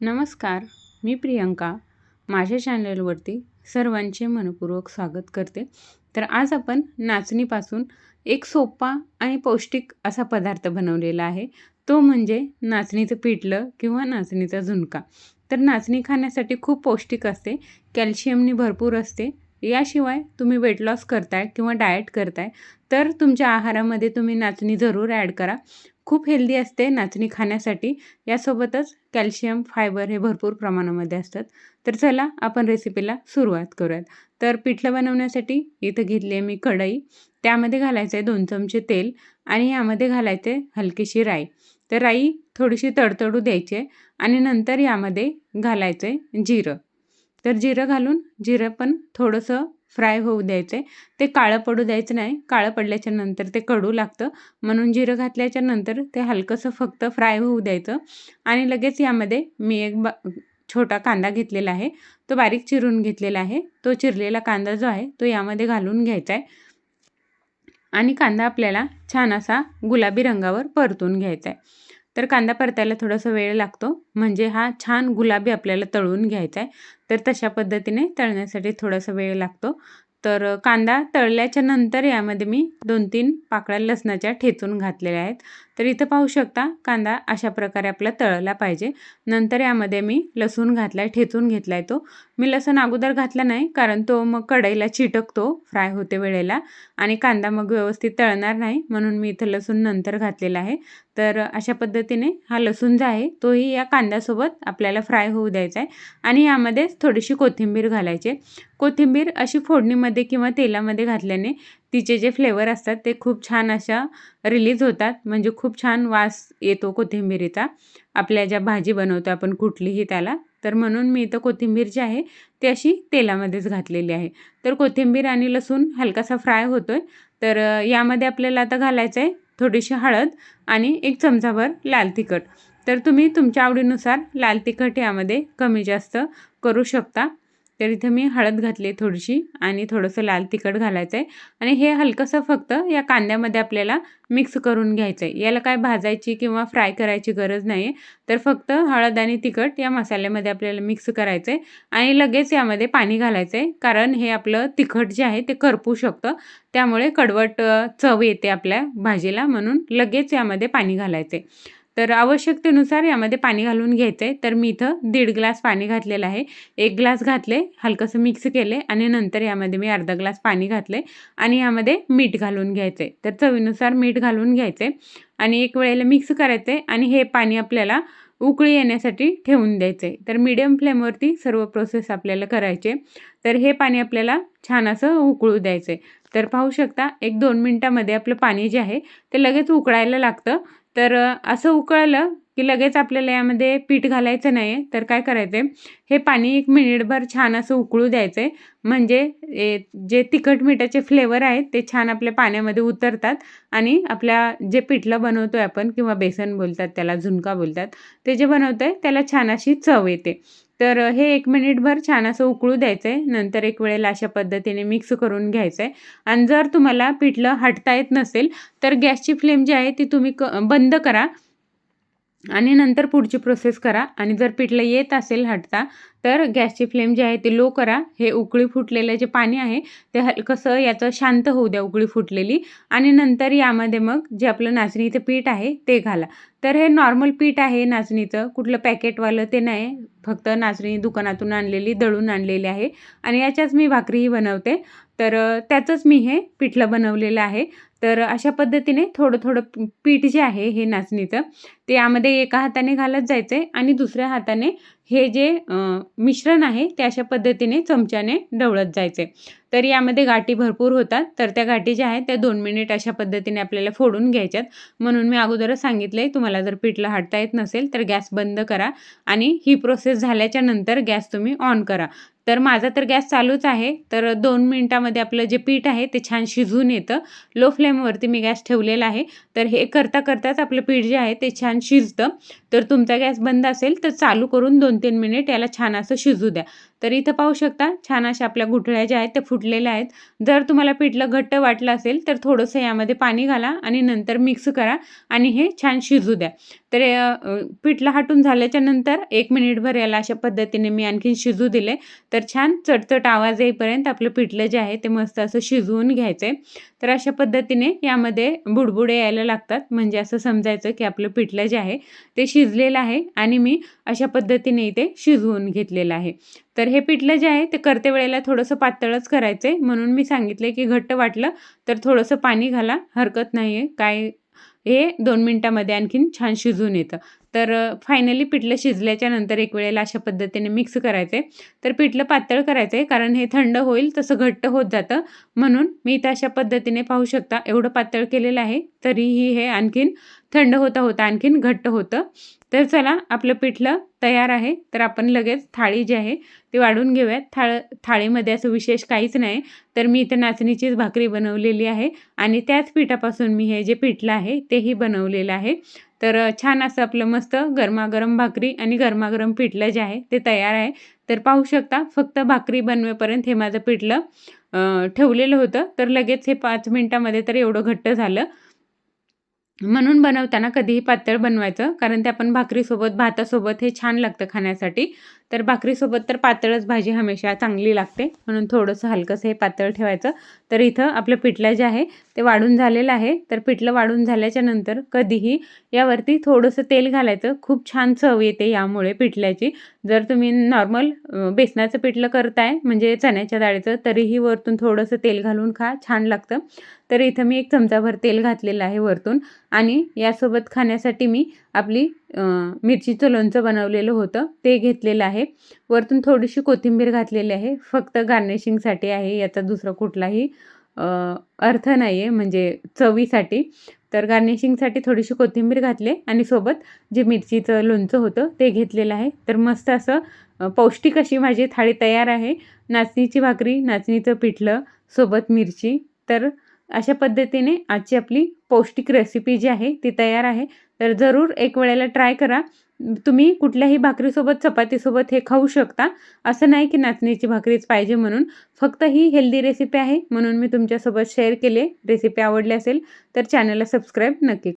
नमस्कार मी प्रियंका. माझ्या चॅनलवरती सर्वांचे मनपूर्वक स्वागत करते. तर आज आपण नाचणीपासून एक सोपा आणि पौष्टिक असा पदार्थ बनवलेला आहे. तो म्हणजे नाचणीचं पिठलं किंवा नाचणीचा झुणका. तर नाचणी खाण्यासाठी खूप पौष्टिक असते कॅल्शियमनी भरपूर असते. याशिवाय तुम्ही वेट लॉस करताय किंवा डाएट करताय तर तुमच्या आहारामध्ये तुम्ही नाचणी जरूर ॲड करा. खूप हेल्दी असते नाचणी खाण्यासाठी. यासोबतच कॅल्शियम फायबर हे भरपूर प्रमाणामध्ये असतात. तर चला आपण रेसिपीला सुरुवात करूयात. तर पिठलं बनवण्यासाठी इथं घेतली आहे मी कढई. त्यामध्ये घालायचं आहे दोन चमचे तेल आणि यामध्ये घालायचे हलकीशी राई. तर राई थोडीशी तडतडू द्यायची आहे आणि नंतर यामध्ये घालायचं आहे जिरं. तर जिरं घालून जिरं पण थोडंसं फ्राय होऊ द्यायचं. ते काळं पडू द्यायचं नाही. काळं पडल्याच्या नंतर ते कडू लागतं. म्हणून जिरं घातल्याच्या नंतर ते हलकंसं फक्त फ्राय होऊ द्यायचं. आणि लगेच यामध्ये मी एक बा छोटा कांदा घेतलेला आहे. तो बारीक चिरून घेतलेला आहे. तो चिरलेला कांदा जो आहे तो यामध्ये घालून घ्यायचा आहे. आणि कांदा आपल्याला छान असा गुलाबी रंगावर परतून घ्यायचा आहे. तर कांदा परतायला थोडासा वेळ लागतो. म्हणजे हा छान गुलाबी आपल्याला तळून घ्यायचा आहे. तर तशा पद्धतीने तळण्यासाठी थोडासा वेळ लागतो. तर कांदा तळल्याच्या नंतर यामध्ये मी दोन तीन पाकळ्या लसणाच्या ठेचून घातलेल्या आहेत. तर इथं पाहू शकता कांदा अशा प्रकारे आपला तळला पाहिजे. नंतर यामध्ये मी लसूण घातला आहे ठेचून घेतला आहे तो. मी लसूण अगोदर घातला नाही कारण तो मग कढईला चिटकतो फ्राय होते वेळेला. आणि कांदा मग व्यवस्थित तळणार नाही म्हणून मी इथं लसूण नंतर घातलेला आहे. तर अशा पद्धतीने हा लसूण जो आहे तोही या कांद्यासोबत आपल्याला फ्राय होऊ द्यायचा आहे. आणि यामध्येच थोडीशी कोथिंबीर घालायची कोथिंबीर अशी फोडणीमध्ये किंवा तेलामध्ये घातल्याने तिचे जे फ्लेवर असतात ते खूप छान अशा रिलीज होतात. म्हणजे खूप छान वास येतो कोथिंबीरीचा. आपल्या ज्या भाजी बनवतो आपण कुठलीही त्याला तर म्हणून मी इथं कोथिंबीर जी आहे ती अशी तेलामध्येच घातलेली आहे. तर कोथिंबीर आणि लसूण हलकासा फ्राय होतो आहे तर यामध्ये आपल्याला आता घालायचं आहे थोडीशी हळद आणि एक चमचाभर लाल तिखट. तर तुम्ही तुमच्या आवडीनुसार लाल तिखट यामध्ये कमी जास्त करू शकता. तर इथं मी हळद घातली थोडीशी आणि थोडंसं लाल तिखट घालायचं आहे आणि हे हलकंसं फक्त या कांद्यामध्ये आपल्याला मिक्स करून घ्यायचं आहे याला काय भाजायची किंवा फ्राय करायची गरज नाही आहे तर फक्त हळद आणि तिखट या मसाल्यामध्ये आपल्याला मिक्स करायचं आहे आणि लगेच यामध्ये पाणी घालायचं आहे कारण हे आपलं तिखट जे आहे ते करपू शकतं. त्यामुळे कडवट चव येते आपल्या भाजीला म्हणून लगेच यामध्ये पाणी घालायचं आहे तर आवश्यकतेनुसार यामध्ये पाणी घालून घ्यायचं आहे तर मी इथं दीड ग्लास पाणी घातलेलं आहे. एक ग्लास घातले हलकंसं मिक्स केले आणि नंतर यामध्ये मी अर्धा ग्लास पाणी घातले आणि यामध्ये मीठ घालून घ्यायचं आहे तर चवीनुसार मीठ घालून घ्यायचं आहे आणि एक वेळेला मिक्स करायचं आहे आणि हे पाणी आपल्याला उकळी येण्यासाठी ठेवून द्यायचं आहे तर मीडियम फ्लेमवरती सर्व प्रोसेस आपल्याला करायचे. तर हे पाणी आपल्याला छान असं उकळू द्यायचं आहे तर पाहू शकता एक दोन मिनटामध्ये आपलं पाणी जे आहे ते लगेच उकळायला लागतं. तर असं उकळलं की लगेच आपल्याला यामध्ये पीठ घालायचं नाही आहे तर काय करायचं आहे हे पाणी एक मिनिटभर छान असं उकळू द्यायचं आहे म्हणजे जे तिखट मिठाचे फ्लेवर आहेत ते छान आपल्या पाण्यामध्ये उतरतात आणि आपल्या जे पिठलं बनवतो आहे आपण किंवा बेसन बोलतात त्याला झुणका बोलतात ते जे बनवतं आहे त्याला छान अशी चव येते. तर हे एक मिनिटभर छान असं उकळू द्यायचं आहे नंतर एक वेळेला अशा पद्धतीने मिक्स करून घ्यायचं आहे आणि जर तुम्हाला पिठलं हटता येत नसेल तर गॅसची फ्लेम जी आहे ती तुम्ही क बंद करा. आणि नंतर पुढची प्रोसेस करा. आणि जर पिठलं येत असेल हटता तर गॅसची फ्लेम जी आहे ती लो करा. हे उकळी फुटलेलं जे पाणी आहे ते हलकंसं याचं शांत होऊ द्या उकळी फुटलेली. आणि नंतर यामध्ये मग जे आपलं नाचणीचं पीठ आहे ते घाला. तर हे नॉर्मल पीठ आहे नाचणीचं. कुठलं पॅकेटवालं ते नाही. फक्त नाचणी दुकानातून आणलेली दळून आणलेली आहे. आणि याच्याच मी भाकरीही बनवते. तर त्याचंच मी हे पिठलं बनवलेलं आहे. तर अशा पद्धतीने थोडं थोडं पीठ जे आहे हे नाचणीचं ते यामध्ये एका हाताने घालत जायचं आहे आणि दुसऱ्या हाताने हे जे मिश्रण आहे ते अशा पद्धतीने चमच्याने ढवळत जायचे तर यामध्ये गाठी भरपूर होतात. तर त्या गाठी ज्या आहेत त्या दोन मिनिट अशा पद्धतीने आपल्याला फोडून घ्यायच्यात. म्हणून मी अगोदरच सांगितलं आहे तुम्हाला जर पीठला हटता येत नसेल तर गॅस बंद करा आणि ही प्रोसेस झाल्याच्यानंतर गॅस तुम्ही ऑन करा. तर माझा तर गॅस चालूच आहे. तर दोन मिनटामध्ये आपलं जे पीठ आहे ते छान शिजून येतं. लो फ्लेमवरती मी गॅस ठेवलेला आहे. तर हे करता करताच आपलं पीठ जे आहे ते छान शिजतं. तर तुमचा गॅस बंद असेल तर चालू करून दोन तीन मिनिट याला छान असं शिजू द्या. तर इथं पाहू शकता छान अशा आपल्या गुठळ्या ज्या आहेत त्या फुटलेल्या आहेत. जर तुम्हाला पिठलं घट्ट वाटलं असेल तर थोडंसं यामध्ये पाणी घाला आणि नंतर मिक्स करा आणि हे छान शिजू द्या. तर पिठलं हाटून झाल्याच्यानंतर एक मिनिटभर याला अशा पद्धतीने मी आणखीन शिजू दिले. तर छान चटचट आवाज येईपर्यंत आपलं पिठलं जे आहे ते मस्त असं शिजवून घ्यायचं आहे तर अशा पद्धतीने यामध्ये बुडबुडे यायला लागतात. म्हणजे असं समजायचं की आपलं पिठलं जे आहे ते शिजलेलं आहे आणि मी अशा पद्धतीने इथे शिजवून घेतलेलं आहे. तर हे पिठलं जे आहे ते करते वेळेला थोडंसं पातळच करायचं आहे म्हणून मी सांगितलं की घट्ट वाटलं तर थोडंसं पाणी घाला. हरकत नाही आहे काय हे दोन मिनटामध्ये आणखीन छान शिजून येतं. तर फायनली पिठलं शिजल्याच्या नंतर एक वेळेला अशा पद्धतीने मिक्स करायचं. आहे तर पिठलं पातळ करायचं आहे कारण हे थंड होईल तसं घट्ट होत जातं. म्हणून मी इथं अशा पद्धतीने पाहू शकता एवढं पातळ केलेलं आहे तरीही हे आणखीन थंड होता होता आणखीन घट्ट होतं. तर चला आपलं पिठलं तयार आहे. तर आपण लगेच थाळी जी आहे ती वाढून घेऊयात. थाळ थाळीमध्ये असं विशेष काहीच नाही. तर मी इथं नाचणीचीच भाकरी बनवलेली आहे. आणि त्याच पिठापासून मी हे जे पिठलं आहे तेही बनवलेलं आहे. तर छान असं आपलं मस्त गरमागरम भाकरी आणि गरमागरम पिठलं जे आहे ते तयार आहे. तर पाहू शकता फक्त भाकरी बनवेपर्यंत हे माझं पिठलं ठेवलेलं होतं. तर लगेच हे पाच मिनटामध्ये तर एवढं घट्ट झालं. म्हणून बनवताना कधीही पातळ बनवायचं कारण ते आपण भाकरीसोबत भातासोबत हे छान लागतं खाण्यासाठी. तर भाकरीसोबत तर पातळच भाजी हमेशा चांगली लागते. म्हणून थोडंसं हलकंसं हे पातळ ठेवायचं. तर इथं आपलं पिठलं जे आहे ते वाढून झालेलं आहे. तर पिठलं वाढून झाल्याच्यानंतर कधीही यावरती थोडंसं तेल घालायचं. खूप छान चव येते यामुळे पिठल्याची. जर तुम्ही नॉर्मल बेसनाचं पिठलं करताय म्हणजे चण्याच्या डाळीचं तरीही वरतून थोडंसं तेल घालून खा. छान लागतं. तर इथं मी एक चमचाभर तेल घातलेलं आहे वरतून आणि यासोबत खाण्यासाठी मी आपली मिरचीचं लोणचं बनवलेलं होतं ते घेतलेलं आहे. वरतून थोडीशी कोथिंबीर घातलेली आहे. फक्त गार्निशिंगसाठी आहे याचा दुसरा कुठलाही अर्थ नाही आहे म्हणजे चवीसाठी. तर गार्निशिंगसाठी थोडीशी कोथिंबीर घातले आणि सोबत जे मिरचीचं लोणचं होतं ते घेतलेलं आहे. तर मस्त असं पौष्टिक अशी माझी थाळी तयार आहे. नाचणीची भाकरी नाचणीचं पिठलं सोबत मिरची. तर अशा पद्धतीने आजची आपली पौष्टिक रेसिपी जी आहे ती तयार आहे. तर जरूर एक वेळेला ट्राय करा. तुम्ही कुठल्याही भाकरीसोबत चपातीसोबत हे खाऊ शकता. असं नाही की नाचणीची भाकरीच पाहिजे म्हणून. फक्त ही हेल्दी रेसिपी आहे. म्हणून मी तुमच्यासोबत शेअर केले. रेसिपी आवडली असेल तर चॅनलला सबस्क्राईब नक्की